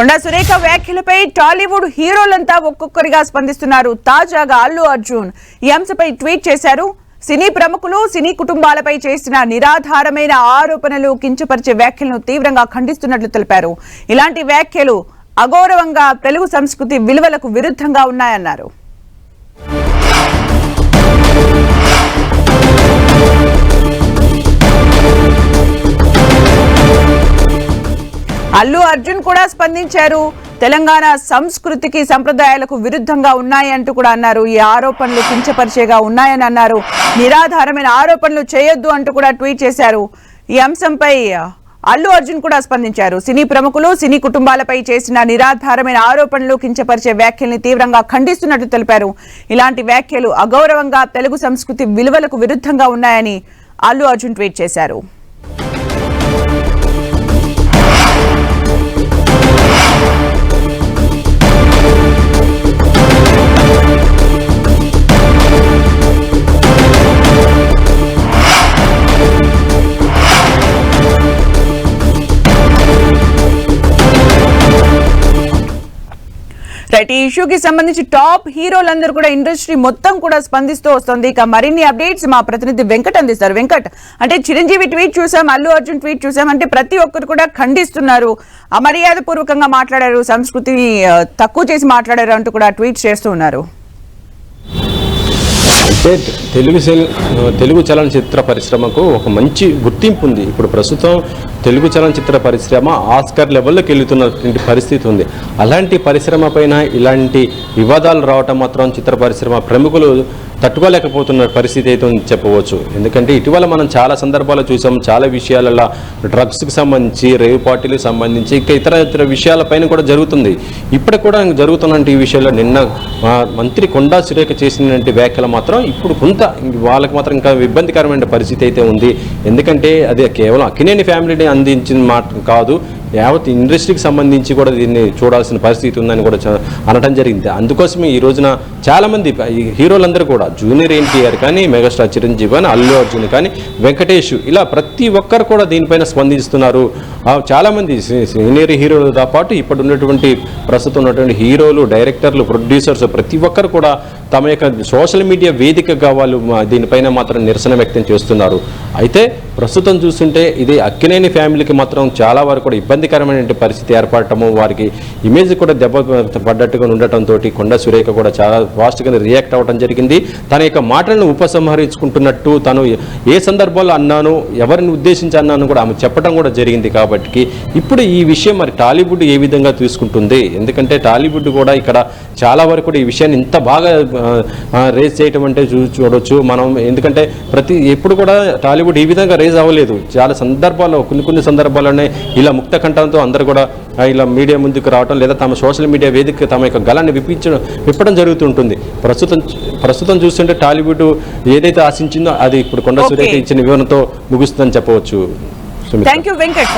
కొండా సురేఖ వ్యాఖ్యలపై టాలీవుడ్ హీరోలంతా ఒక్కొక్కరిగా స్పందిస్తున్నారు. తాజాగా అల్లు అర్జున్ ఈ అంశపై ట్వీట్ చేశారు. సినీ ప్రముఖులు సినీ కుటుంబాలపై చేసిన నిరాధారమైన ఆరోపణలు కించపరిచే వ్యాఖ్యలను తీవ్రంగా ఖండిస్తున్నట్లు తెలిపారు. ఇలాంటి వ్యాఖ్యలు అగౌరవంగా తెలుగు సంస్కృతి విలువలకు విరుద్ధంగా ఉన్నాయన్నారు. అల్లు అర్జున్ కూడా స్పందించారు. తెలంగాణ సంస్కృతికి సంప్రదాయాలకు విరుద్ధంగా ఉన్నాయంటూ కూడా అన్నారు. ఈ ఆరోపణలు కించపరిచేగా ఉన్నాయని అన్నారు. నిరాధారమైన ఆరోపణలు చేయొద్దు అంటూ కూడా ట్వీట్ చేశారు. ఈ అంశంపై అల్లు అర్జున్ కూడా స్పందించారు. సినీ ప్రముఖులు సినీ కుటుంబాలపై చేసిన నిరాధారమైన ఆరోపణలు కించపరిచే వ్యాఖ్యల్ని తీవ్రంగా ఖండిస్తున్నట్లు తెలిపారు. ఇలాంటి వ్యాఖ్యలు అగౌరవంగా తెలుగు సంస్కృతి విలువలకు విరుద్ధంగా ఉన్నాయని అల్లు అర్జున్ ట్వీట్ చేశారు. రైట్ ఈ ఇష్యూకి సంబంధించి టాప్ హీరోలందరూ కూడా ఇండస్ట్రీ మొత్తం కూడా స్పందిస్తూ వస్తుంది. ఇక మరిన్ని అప్డేట్స్ మా ప్రతినిధి వెంకట్ అందిస్తారు. వెంకట్ అంటే చిరంజీవి ట్వీట్ చూసాం అల్లు అర్జున్ ట్వీట్ చూసాం అంటే ప్రతి ఒక్కరు కూడా ఖండిస్తున్నారు. అమర్యాద పూర్వకంగా మాట్లాడారు సంస్కృతిని తక్కువ చేసి మాట్లాడారు అంటూ కూడా ట్వీట్ చేస్తూ ఉన్నారు. అయితే తెలుగు సెల్ తెలుగు చలనచిత్ర పరిశ్రమకు ఒక మంచి గుర్తింపు ఉంది ఇప్పుడు ప్రస్తుతం తెలుగు చలనచిత్ర పరిశ్రమ ఆస్కర్ లెవెల్లోకి వెళ్తున్నటువంటి పరిస్థితి ఉంది అలాంటి పరిశ్రమ పైన ఇలాంటి వివాదాలు రావటం మాత్రం చిత్ర పరిశ్రమ ప్రముఖులు తట్టుకోలేకపోతున్న పరిస్థితి అయితే చెప్పవచ్చు. ఎందుకంటే ఇటీవల మనం చాలా సందర్భాలు చూసాం చాలా విషయాలలో డ్రగ్స్కి సంబంధించి రేవ్ పార్టీలకు సంబంధించి ఇంకా ఇతర ఇతర విషయాలపైన కూడా జరుగుతుంది. ఇప్పటికి కూడా జరుగుతున్నటువంటి ఈ విషయాల్లో నిన్న మంత్రి కొండా సురేఖ చేసినటువంటి వ్యాఖ్యలు మాత్రం ఇప్పుడు కొంత వాళ్ళకి మాత్రం ఇంకా ఇబ్బందికరమైన పరిస్థితి అయితే ఉంది. ఎందుకంటే అది కేవలం అక్కినేని ఫ్యామిలీని అందించిన మాట కాదు యావత్ ఇండస్ట్రీకి సంబంధించి కూడా దీన్ని చూడాల్సిన పరిస్థితి ఉందని కూడా చ- అనడం జరిగింది. అందుకోసమే ఈ రోజున చాలామంది ఈ హీరోలందరూ కూడా జూనియర్ ఎన్టీఆర్ కానీ మెగాస్టార్ చిరంజీవి కానీ అల్లు అర్జున్ కానీ వెంకటేష్ ఇలా ప్రతి ఒక్కరు కూడా దీనిపైన స్పందిస్తున్నారు. చాలామంది సీనియర్ హీరోలతో పాటు ఇప్పుడు ఉన్నటువంటి ప్రస్తుతం ఉన్నటువంటి హీరోలు డైరెక్టర్లు ప్రొడ్యూసర్స్ ప్రతి ఒక్కరు కూడా తమ యొక్క సోషల్ మీడియా వేదికగా వాళ్ళు దీనిపైన మాత్రం నిరసన వ్యక్తం చేస్తున్నారు. అయితే ప్రస్తుతం చూస్తుంటే ఇది అక్కినేని ఫ్యామిలీకి మాత్రం చాలా వరకు కూడా ఇబ్బందికరమైన పరిస్థితి ఏర్పడటము వారికి ఇమేజ్ కూడా దెబ్బ పడ్డట్టుగా ఉండటంతో కొండ సురేఖ కూడా చాలా ఫాస్ట్గా రియాక్ట్ అవ్వడం జరిగింది. తన యొక్క మాటలను ఉపసంహరించుకుంటున్నట్టు తను ఏ సందర్భంలో అన్నాను ఎవరిని ఉద్దేశించి అన్నాను కూడా ఆమె చెప్పడం కూడా జరిగింది కాబట్టి ఇప్పుడు ఈ విషయం మరి టాలీవుడ్ ఏ విధంగా తీసుకుంటుంది? ఎందుకంటే టాలీవుడ్ కూడా ఇక్కడ చాలా వరకు కూడా ఈ విషయాన్ని ఇంత బాగా రేజ్ చేయటం అంటే చూ చూడొచ్చు. మనం ఎందుకంటే ప్రతి ఎప్పుడు కూడా టాలీవుడ్ ఈ విధంగా రేజ్ అవ్వలేదు. చాలా సందర్భాల్లో కొన్ని కొన్ని సందర్భాల్లోనే ఇలా ముక్త కంఠంతో అందరూ కూడా ఇలా మీడియా ముందుకు రావడం లేదా తమ సోషల్ మీడియా వేదిక తమ యొక్క గలాన్ని విప్పించడం విప్పడం జరుగుతుంటుంది. ప్రస్తుతం ప్రస్తుతం చూస్తుంటే టాలీవుడ్ ఏదైతే ఆశించిందో అది ఇప్పుడు కొండ. సురేఖ ఇచ్చిన వివరణతో ముగుస్తుందని చెప్పవచ్చు. Thank you Venkat